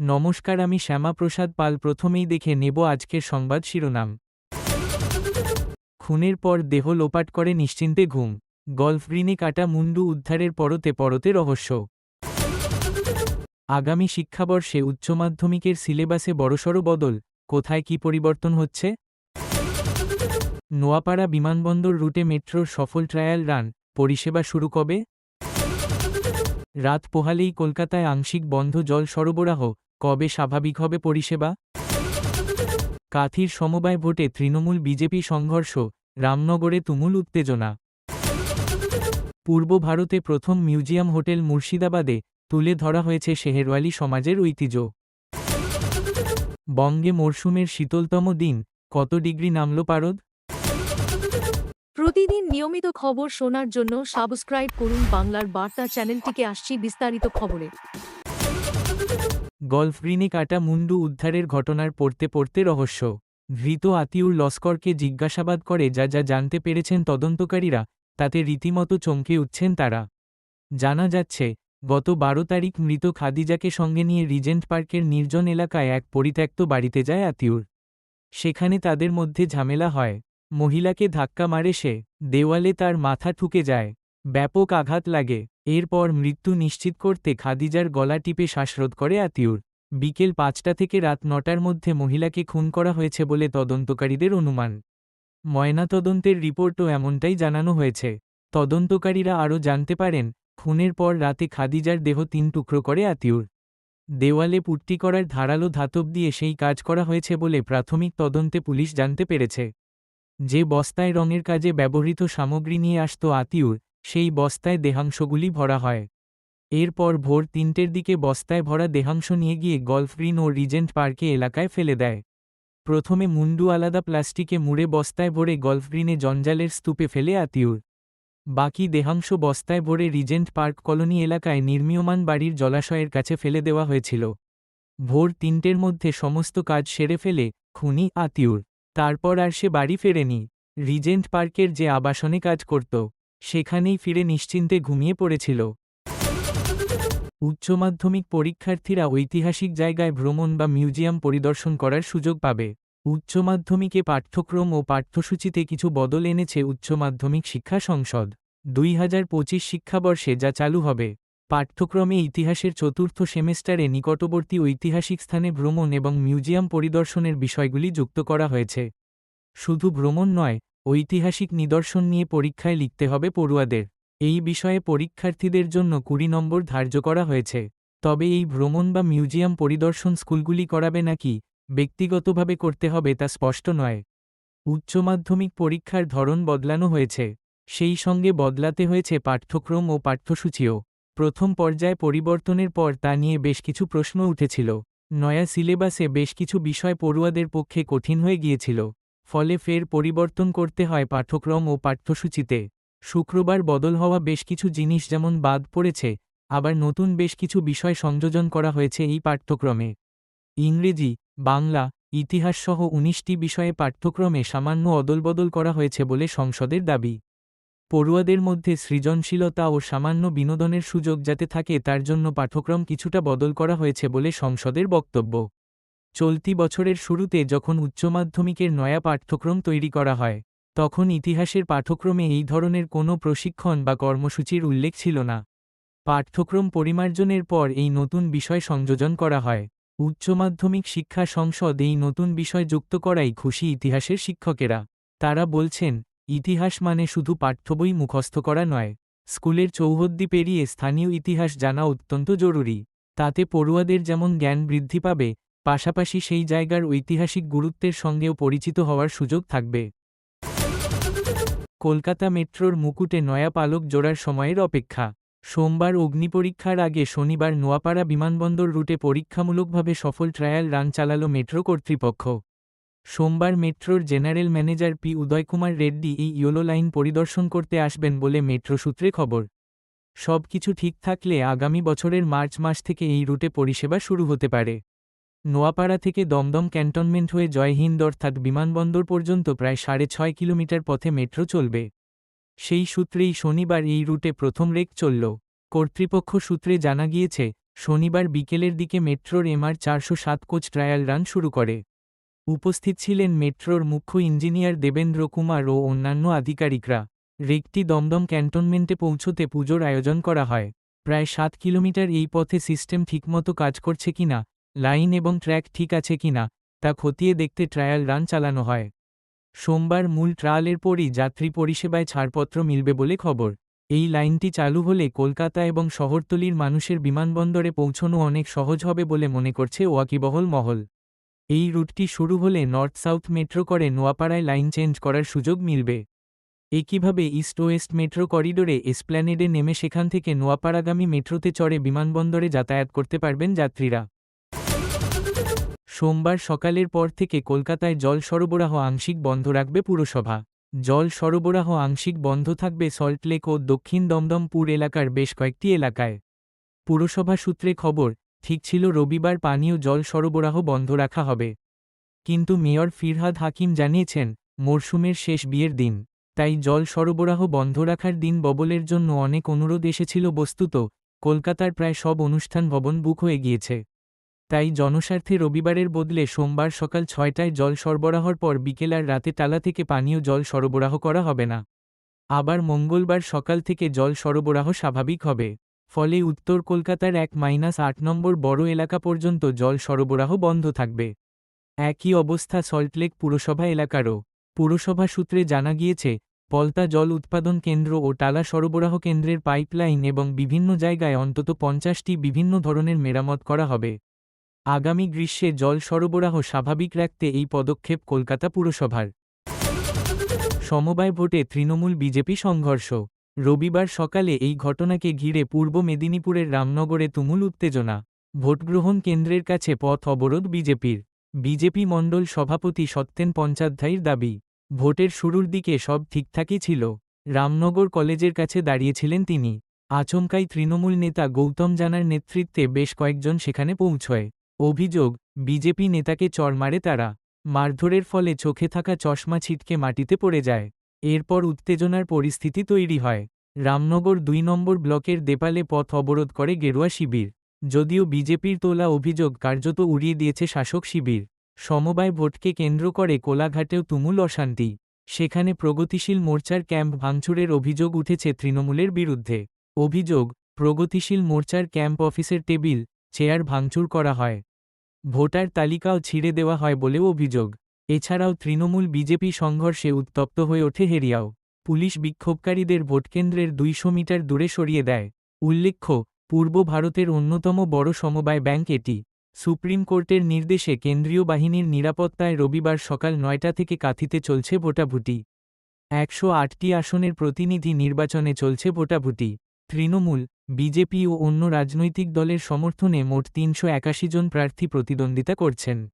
নমস্কার, আমি শ্যামাপ্রসাদ পাল প্রথমেই দেখে নেব আজকের সংবাদ শিরোনাম। খুনের পর দেহ লোপাট করে নিশ্চিন্তে ঘুম। গল্ফ গ্রিনে কাটা মুন্ডু উদ্ধারের পরতে পরতে রহস্য। আগামী শিক্ষাবর্ষে উচ্চ মাধ্যমিকের সিলেবাসে বড়সড় বদল, কোথায় কি পরিবর্তন হচ্ছে? নোয়াপাড়া বিমানবন্দর রুটে মেট্রোর সফল ট্রায়াল রান, পরিষেবা শুরু কবে? রাত পোহালেই কলকাতায় আংশিক বন্ধ জল সরবরাহ কবে স্বাভাবিক হবে পরিষেবা? কাথির সমবায় ভোটে তৃণমূল বিজেপি সংঘর্ষ, রামনগরে তুমুল উত্তেজনা। পূর্ব ভারতে প্রথম মিউজিয়াম হোটেল মুর্শিদাবাদে তুলে ধরা হয়েছে শেহেরওয়ালি সমাজের ঐতিহ্য। বঙ্গে মরশুমের শীতলতম দিন, কত ডিগ্রি নামল পারদ? প্রতিদিন নিয়মিত খবর শোনার জন্য সাবস্ক্রাইব করুন বাংলার বার্তা চ্যানেলটিকে, আসছি বিস্তারিত খবরে। গল্ফ গ্রিনে কাটা মুন্ডু উদ্ধারের ঘটনার পড়তে পড়তে রহস্য। ধৃত আতিউর লস্করকে জিজ্ঞাসাবাদ করে যা যা জানতে পেরেছেন তদন্তকারীরা, তাতে রীতিমতো চমকে উঠছেন তারা। জানা যাচ্ছে, গত বারো তারিখ মৃত খাদিজাকে সঙ্গে নিয়ে রিজেন্ট পার্কের নির্জন এলাকায় এক পরিত্যক্ত বাড়িতে যায় আতিউর। সেখানে তাদের মধ্যে ঝামেলা হয়। মহিলাকে ধাক্কা মারে সে, দেওয়ালে তার মাথা ঠুকে যায়। ব্যাপক আঘাত লাগে। এরপর মৃত্যু নিশ্চিত করতে খাদিজার গলা টিপে শ্বাসরোধ করে আতিউর। বিকেল পাঁচটা থেকে রাত নটার মধ্যে মহিলাকে খুন করা হয়েছে বলে তদন্তকারীদের অনুমান। ময়নাতদন্তের রিপোর্টও এমনটাই জানানো হয়েছে। তদন্তকারীরা আরও জানতে পারেন, খুনের পর রাতে খাদিজার দেহ তিন টুকরো করে আতিউর। দেওয়ালে পুট্টি করার ধারালো ধাতব দিয়ে সেই কাজ করা হয়েছে বলে প্রাথমিক তদন্তে পুলিশ জানতে পেরেছে। যে বস্তায় রঙের কাজে ব্যবহৃত সামগ্রী নিয়ে আসত আতিউর সেই বস্তায় দেহাংশগুলি ভরা হয়। এরপর ভোর তিনটের দিকে বস্তায় ভরা দেহাংশ নিয়ে গিয়ে গল্ফ ও রিজেন্ট পার্কে এলাকায় ফেলে দেয়। প্রথমে মুন্ডু আলাদা প্লাস্টিকে মুড়ে বস্তায় ভরে গল্ফ গ্রিনে জঞ্জালের স্তূপে ফেলে আতিউর। বাকি দেহাংশ বস্তায় ভরে রিজেন্ট পার্ক কলোনি এলাকায় নির্মীয়মান বাড়ির জলাশয়ের কাছে ফেলে দেওয়া হয়েছিল। ভোর তিনটের মধ্যে সমস্ত কাজ সেরে ফেলে খুনি আতিউর। তারপর আর সে বাড়ি ফেরেনি। রিজেন্ট পার্কের যে আবাসনে কাজ করত। সেখানেই ফিরে নিশ্চিন্তে ঘুমিয়ে পড়েছিল। উচ্চ মাধ্যমিক পরীক্ষার্থীরা ঐতিহাসিক জায়গায় ভ্রমণ বা মিউজিয়াম পরিদর্শন করার সুযোগ পাবে। উচ্চ মাধ্যমিকে পাঠ্যক্রম ও পাঠ্যসূচিতে কিছু বদল এনেছে উচ্চ মাধ্যমিক শিক্ষা সংসদ। দুই হাজার পঁচিশ শিক্ষাবর্ষে যা চালু হবে, পাঠ্যক্রমে ইতিহাসের চতুর্থ সেমেস্টারে নিকটবর্তী ঐতিহাসিক স্থানে ভ্রমণ এবং মিউজিয়াম পরিদর্শনের বিষয়গুলি যুক্ত করা হয়েছে। শুধু ভ্রমণ নয় ঐতিহাসিক নিদর্শন নিয়ে পরীক্ষায় লিখতে হবে পড়ুয়াদের। এই বিষয়ে পরীক্ষার্থীদের জন্য কুড়ি নম্বর ধার্য করা হয়েছে। তবে এই ভ্রমণ বা মিউজিয়াম পরিদর্শন স্কুলগুলি করাবে নাকি, ব্যক্তিগতভাবে করতে হবে তা স্পষ্ট নয়। উচ্চ মাধ্যমিক পরীক্ষার ধরন বদলানো হয়েছে। সেই সঙ্গে বদলাতে হয়েছে পাঠ্যক্রম ও পাঠ্যসূচিও। প্রথম পর্যায়ে পরিবর্তনের পর তা নিয়ে বেশ কিছু প্রশ্ন উঠেছিল। নয়া সিলেবাসে বেশ কিছু বিষয় পড়ুয়াদের পক্ষে কঠিন হয়ে গিয়েছিল। ফলে ফের পরিবর্তন করতে হয় পাঠ্যক্রম ও পাঠ্যসূচিতে। শুক্রবার বদল হওয়া বেশ কিছু জিনিস যেমন বাদ পড়েছে, আবার নতুন বেশ কিছু বিষয় সংযোজন করা হয়েছে এই পাঠ্যক্রমে। ইংরেজি, বাংলা, ইতিহাসসহ উনিশটি বিষয়ে পাঠ্যক্রমে সামান্য অদলবদল করা হয়েছে বলে সংসদের দাবি। পড়ুয়াদের মধ্যে সৃজনশীলতা ও সামান্য বিনোদনের সুযোগ যাতে থাকে তার জন্য পাঠ্যক্রম কিছুটা বদল করা হয়েছে বলে সংসদের বক্তব্য। চলতি বছরের শুরুতে যখন উচ্চ মাধ্যমিকের নয়া পাঠ্যক্রম তৈরি করা হয়, তখন ইতিহাসের পাঠ্যক্রমে এই ধরনের কোনো প্রশিক্ষণ বা কর্মসূচির উল্লেখ ছিল না। পাঠ্যক্রম পরিমার্জনের পর এই নতুন বিষয় সংযোজন করা হয়। উচ্চ মাধ্যমিক শিক্ষা সংসদ এই নতুন বিষয় যুক্ত করাই খুশি ইতিহাসের শিক্ষকেরা। তারা বলছেন, ইতিহাস মানে শুধু পাঠ্যবই মুখস্থ করা নয়। স্কুলের চৌহদ্দি পেরিয়ে স্থানীয় ইতিহাস জানা অত্যন্ত জরুরি। তাতে পড়ুয়াদের যেমন জ্ঞান বৃদ্ধি পাবে পাশাপাশি সেই জায়গার ঐতিহাসিক গুরুত্বের সঙ্গেও পরিচিত হওয়ার সুযোগ থাকবে। কলকাতা মেট্রোর মুকুটে নয়া পালক জোড়ার সময়ের অপেক্ষা। সোমবার অগ্নিপরীক্ষার আগে শনিবার নোয়াপাড়া বিমানবন্দর রুটে পরীক্ষামূলকভাবে সফল ট্রায়াল রান চালাল মেট্রো কর্তৃপক্ষ। সোমবার মেট্রোর general manager P Udayakumar Reddy এই ইয়োলো লাইন পরিদর্শন করতে আসবেন বলে মেট্রো সূত্রে খবর। সব কিছু ঠিক থাকলে আগামী বছরের মার্চ মাস থেকে এই রুটে পরিষেবা শুরু হতে পারে। নোয়াপাড়া থেকে দমদম ক্যান্টনমেন্ট হয়ে জয়হিন্দ অর্থাৎ বিমানবন্দর পর্যন্ত প্রায় সাড়ে ছয় কিলোমিটার পথে মেট্রো চলবে। সেই সূত্রেই শনিবার এই রুটে প্রথম রেক চলল। কর্তৃপক্ষ সূত্রে জানা গিয়েছে, শনিবার বিকেলের দিকে মেট্রোর এমআর চারশো সাত কোচ ট্রায়াল রান শুরু করে। উপস্থিত ছিলেন মেট্রোর মুখ্য ইঞ্জিনিয়ার দেবেন্দ্র কুমার ও অন্যান্য আধিকারিকরা। রেকটি দমদম ক্যান্টনমেন্টে পৌঁছতে পুজোর আয়োজন করা হয়। প্রায় সাত কিলোমিটার এই পথে সিস্টেম ঠিকমতো কাজ করছে কিনা লাইন এবং ট্র্যাক ঠিক আছে কিনা তা খতিয়ে দেখতে ট্রায়াল রান চালানো হয়। সোমবার মূল ট্রায়ালের পরই যাত্রী পরিষেবায় ছাড়পত্র মিলবে বলে খবর। এই লাইনটি চালু হলে কলকাতা এবং শহরতলির মানুষের বিমানবন্দরে পৌঁছনো অনেক সহজ হবে বলে মনে করছে ওয়াকিবহল মহল। এই রুটটি শুরু হলে নর্থ সাউথ মেট্রো করে নোয়াপাড়ায় লাইন চেঞ্জ করার সুযোগ মিলবে। একইভাবে ইস্ট ওয়েস্ট মেট্রো করিডোরে এসপ্ল্যানেডে নেমে সেখান থেকে নোয়াপাড়াগামী মেট্রোতে চড়ে বিমানবন্দরে যাতায়াত করতে পারবেন যাত্রীরা। সোমবার সকালের পর থেকে কলকাতায় জল সরবরাহ আংশিক বন্ধ রাখবে পুরসভা। জল সরবরাহ আংশিক বন্ধ থাকবে সল্টলেক ও দক্ষিণ দমদমপুর এলাকার বেশ কয়েকটি এলাকায়। পুরসভা সূত্রে খবর, ঠিক ছিল রবিবার পানীয় জল সরবরাহ বন্ধ রাখা হবে। কিন্তু মেয়র ফিরহাদ হাকিম জানিয়েছেন, মরশুমের শেষ বিয়ের দিন। তাই জল সরবরাহ বন্ধ রাখার দিন ববলের জন্য অনেক অনুরোধ এসেছিল বস্তুত। কলকাতার প্রায় সব অনুষ্ঠান ভবন বুক হয়ে গিয়েছে। তাই জনস্বার্থে রবিবারের বদলে সোমবার সকাল ছয়টায় জল সরবরাহর পর বিকেল আর রাতে টালা থেকে পানীয় জল সরবরাহ করা হবে না। আবার মঙ্গলবার সকাল থেকে জল সরবরাহ স্বাভাবিক হবে। ফলে উত্তর কলকাতার এক মাইনাস আট নম্বর বড় এলাকা পর্যন্ত জল সরবরাহ বন্ধ থাকবে। একই অবস্থা সল্টলেক পুরসভা এলাকারও। পুরসভা সূত্রে জানা গিয়েছে, পলতা জল উৎপাদন কেন্দ্র ও টালা সরবরাহ কেন্দ্রের পাইপলাইন এবং বিভিন্ন জায়গায় অন্তত পঞ্চাশটি বিভিন্ন ধরনের মেরামত করা হবে। আগামী গ্রীষ্মে জল সরবরাহ স্বাভাবিক রাখতে এই পদক্ষেপ কলকাতা পুরসভার। সমবায় ভোটে তৃণমূল বিজেপি সংঘর্ষ। রবিবার সকালে এই ঘটনাকে ঘিরে পূর্ব মেদিনীপুরের রামনগরে তুমুল উত্তেজনা। ভোটগ্রহণ কেন্দ্রের কাছে পথ অবরোধ বিজেপির। বিজেপি মণ্ডল সভাপতি সত্যেন পঞ্চাধ্যায়ীর দাবি, ভোটের শুরুর দিকে সব ঠিকঠাকই ছিল। রামনগর কলেজের কাছে দাঁড়িয়েছিলেন তিনি। আচমকাই তৃণমূল নেতা গৌতম জানার নেতৃত্বে বেশ কয়েকজন সেখানে পৌঁছয়। অভিযোগ, বিজেপি নেতাকে চর মারে তারা। মারধরের ফলে চোখে থাকা চশমা ছিটকে মাটিতে পড়ে যায়। এরপর উত্তেজনার পরিস্থিতি তৈরি হয়। রামনগর দুই নম্বর ব্লকের দেপালে পথ অবরোধ করে গেরুয়া শিবির। যদিও বিজেপির তোলা অভিযোগ কার্যত উড়িয়ে দিয়েছে শাসক শিবির। সমবায় ভোটকে কেন্দ্র করে কোলাঘাটেও তুমুল অশান্তি। সেখানে প্রগতিশীল মোর্চার ক্যাম্প ভাঙচুরের অভিযোগ উঠেছে তৃণমূলের বিরুদ্ধে। অভিযোগ, প্রগতিশীল মোর্চার ক্যাম্প অফিসের টেবিল, চেয়ার ভাঙচুর করা হয়। ভোটার তালিকাও ছিঁড়ে দেওয়া হয় বলেও অভিযোগ। এছাড়াও তৃণমূল বিজেপি সংঘর্ষে উত্তপ্ত হয়ে ওঠে হেরিয়াও। পুলিশ বিক্ষোভকারীদের ভোটকেন্দ্রের দুইশো মিটার দূরে সরিয়ে দেয়। উল্লেখ্য, পূর্ব ভারতের অন্যতম বড় সমবায় ব্যাংক এটি। সুপ্রিম কোর্টের নির্দেশে কেন্দ্রীয় বাহিনীর নিরাপত্তায় রবিবার সকাল নয়টা থেকে কাথিতে চলছে ভোটাভুটি। একশো আটটি আসনের প্রতিনিধি নির্বাচনে চলছে ভোটাভুটি। তৃণমূল বিজেপি ও অন্য রাজনৈতিক দলের সমর্থনে মোট তিনশো একাশি জন প্রার্থী প্রতিদ্বন্দ্বিতা করছেন।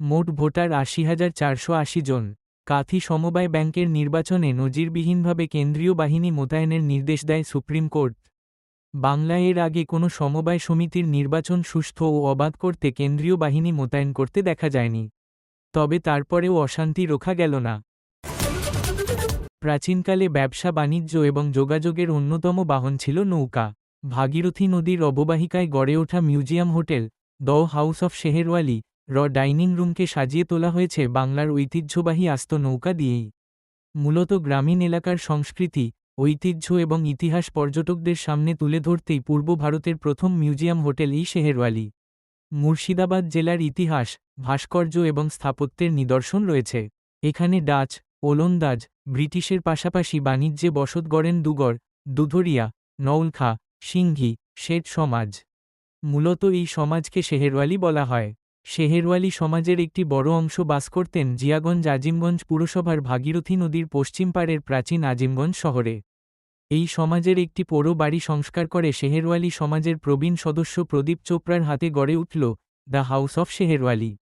মোট ভোটার আশি হাজার চারশো আশি জন। কাথি সমবায় ব্যাংকের নির্বাচনে নজিরবিহীনভাবে কেন্দ্রীয় বাহিনী মোতায়েনের নির্দেশ দেয় সুপ্রিম কোর্ট। বাংলায় এর আগে কোনো সমবায় সমিতির নির্বাচন সুস্থ ও অবাধ করতে কেন্দ্রীয় বাহিনী মোতায়েন করতে দেখা যায়নি। তবে তারপরেও অশান্তি রোখা গেল না। প্রাচীনকালে ব্যবসা, বাণিজ্য এবং যোগাযোগের অন্যতম বাহন ছিল নৌকা। ভাগীরথী নদীর অববাহিকায় গড়ে ওঠা museum hotel the house of Sheherwali, র ডাইনিং রুমকে সাজিয়ে তোলা হয়েছে বাংলার ঐতিহ্যবাহী আস্ত নৌকা দিয়েই। মূলত গ্রামীণ এলাকার সংস্কৃতি, ঐতিহ্য এবং ইতিহাস পর্যটকদের সামনে তুলে ধরতেই পূর্ব ভারতের প্রথম মিউজিয়াম হোটেল এই শেহেরওয়ালি। মুর্শিদাবাদ জেলার ইতিহাস, ভাস্কর্য এবং স্থাপত্যের নিদর্শন রয়েছে। এখানে ডাচ, ওলন্দাজ, ব্রিটিশের পাশাপাশি বাণিজ্যে বসত গড়েন দুগর দুধরিয়া নৌলখা সিংঘি শেঠ সমাজ। মূলত এই সমাজকে শেহেরওয়ালি বলা হয়। শেহেরওয়ালি সমাজের একটি বড় অংশ বাস করতেন জিয়াগঞ্জ আজিমগঞ্জ পুরসভার ভাগীরথী নদীর পশ্চিম পাড়ের প্রাচীন আজিমগঞ্জ শহরে। এই সমাজের একটি পোড়ো বাড়ি সংস্কার করে শেহেরওয়ালি সমাজের প্রবীণ সদস্য প্রদীপ চোপড়ার হাতে গড়ে উঠল the house of Sheherwali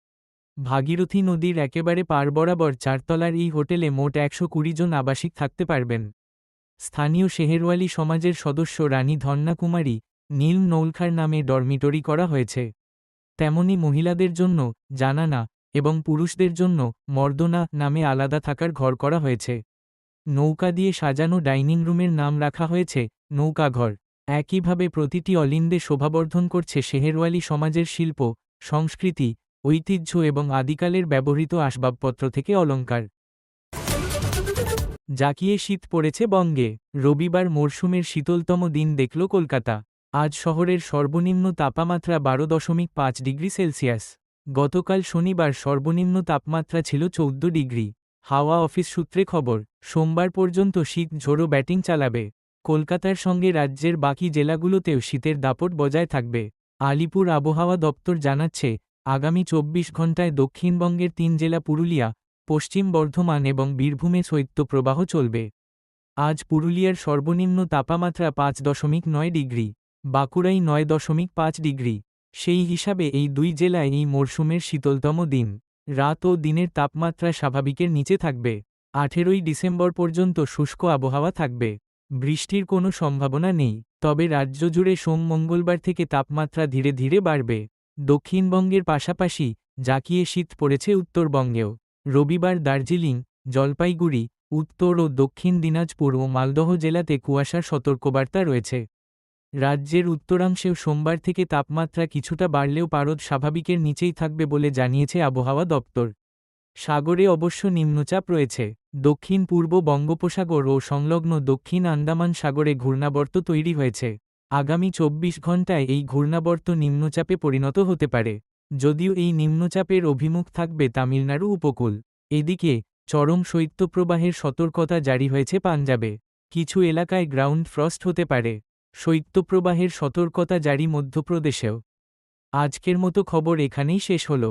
Bhagirathi নদীর একেবারে পার বরাবর চারতলার এই হোটেলে মোট একশো কুড়ি জন আবাসিক থাকতে পারবেন। স্থানীয় শেহেরওয়ালি সমাজের সদস্য রানী ধন্না কুমারী নীল নৌলখার নামে ডরমিটরি করা হয়েছে। তেমনি মহিলাদের জন্য জানানা এবং পুরুষদের জন্য মর্দনা নামে আলাদা থাকার ঘর করা হয়েছে। নৌকা দিয়ে সাজানো ডাইনিং রুমের নাম রাখা হয়েছে নৌকাঘর। একইভাবে প্রতিটি অলিন্দে শোভাবর্ধন করছে শেহেরওয়ালি সমাজের শিল্প, সংস্কৃতি, ঐতিহ্য এবং আদিকালের ব্যবহৃত আসবাবপত্র থেকে অলঙ্কার জাকিয়ে শীত পড়েছে বঙ্গে। রবিবার মরশুমের শীতলতম দিন দেখল কলকাতা। আজ শহরের সর্বনিম্ন তাপমাত্রা বারো দশমিক পাঁচ ডিগ্রি সেলসিয়াস। গতকাল শনিবার সর্বনিম্ন তাপমাত্রা ছিল চৌদ্দ ডিগ্রি। হাওয়া অফিস সূত্রে খবর, সোমবার পর্যন্ত শীত ঝোড়ো ব্যাটিং চালাবে। কলকাতার সঙ্গে রাজ্যের বাকি জেলাগুলোতেও শীতের দাপট বজায় থাকবে। আলিপুর আবহাওয়া দপ্তর জানাচ্ছে, আগামী চব্বিশ ঘণ্টায় দক্ষিণবঙ্গের তিন জেলা পুরুলিয়া পশ্চিম বর্ধমান এবং বীরভূমে শৈত্যপ্রবাহ চলবে। আজ পুরুলিয়ার সর্বনিম্ন তাপমাত্রা পাঁচ দশমিক নয় ডিগ্রি বাঁকুড়াই নয় দশমিক পাঁচ ডিগ্রি। সেই হিসাবে এই দুই জেলায় এই মরশুমের শীতলতম দিন। রাত ও দিনের তাপমাত্রা স্বাভাবিকের নিচে থাকবে। আঠেরোই ডিসেম্বর পর্যন্ত শুষ্ক আবহাওয়া থাকবে। বৃষ্টির কোনো সম্ভাবনা নেই, তবে রাজ্য জুড়ে সোম মঙ্গলবার থেকে তাপমাত্রা ধীরে ধীরে বাড়বে। দক্ষিণবঙ্গের পাশাপাশি জাকিয়ে শীত পড়েছে উত্তরবঙ্গেও। রবিবার দার্জিলিং, জলপাইগুড়ি, উত্তর ও দক্ষিণ দিনাজপুর ও মালদহ জেলাতে কুয়াশার সতর্কবার্তা রয়েছে। রাজ্যের উত্তরাংশেও সোমবার থেকে তাপমাত্রা কিছুটা বাড়লেও পারদ স্বাভাবিকের নিচেই থাকবে বলে জানিয়েছে আবহাওয়া দপ্তর। সাগরে অবশ্য নিম্নচাপ রয়েছে। দক্ষিণ, পূর্ব বঙ্গোপসাগর ও সংলগ্ন দক্ষিণ আন্দামান সাগরে ঘূর্ণাবর্ত তৈরি হয়েছে। আগামী চব্বিশ ঘণ্টায় এই ঘূর্ণাবর্ত নিম্নচাপে পরিণত হতে পারে। যদিও এই নিম্নচাপের অভিমুখ থাকবে তামিলনাড়ু উপকূল। এদিকে, চরম শৈত্যপ্রবাহের সতর্কতা জারি হয়েছে পাঞ্জাবে। কিছু এলাকায় গ্রাউন্ড ফ্রস্ট হতে পারে। শৈত্যপ্রবাহের সতর্কতা জারি মধ্যপ্রদেশেও। আজকের মতো খবর এখানেই শেষ হলো।